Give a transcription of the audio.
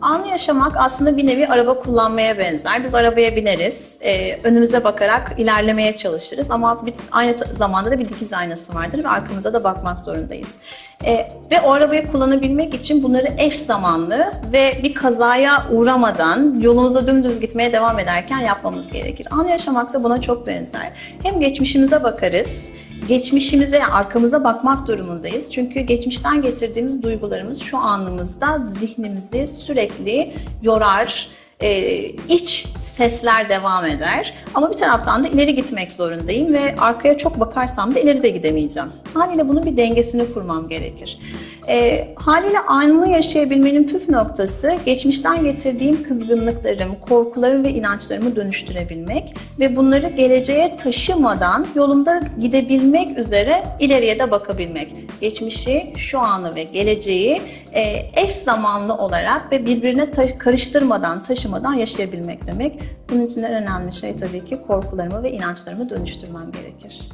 Anı yaşamak aslında bir nevi araba kullanmaya benzer. Biz arabaya bineriz, e, önümüze bakarak ilerlemeye çalışırız ama bir, aynı zamanda da bir dikiz aynası vardır ve arkamıza da bakmak zorundayız. E, ve o arabayı kullanabilmek için bunları eş zamanlı ve bir kazaya uğramadan yolumuza dümdüz gitmeye devam ederken yapmamız gerekir. Anı yaşamak da buna çok benzer. Hem geçmişimize bakarız, geçmişimize, arkamıza bakmak durumundayız. Çünkü geçmişten getirdiğimiz duygularımız şu anımızda zihnimizi sürekli yorar, e, iç sesler devam eder. Ama bir taraftan da ileri gitmek zorundayım ve arkaya çok bakarsam da ileri de gidemeyeceğim. Haliyle bunun bir dengesini kurmam gerekir. E, haliyle anını yaşayabilmenin püf noktası geçmişten getirdiğim kızgınlıklarım, korkularım ve inançlarımı dönüştürebilmek ve bunları geleceğe taşımadan yolumda gidebilmek üzere ileriye de bakabilmek. Geçmişi, şu anı ve geleceği e, eş zamanlı olarak ve birbirine ta- karıştırmadan, taşımadan yaşayabilmek demek. Bunun için en önemli şey tabii ki korkularımı ve inançlarımı dönüştürmem gerekir.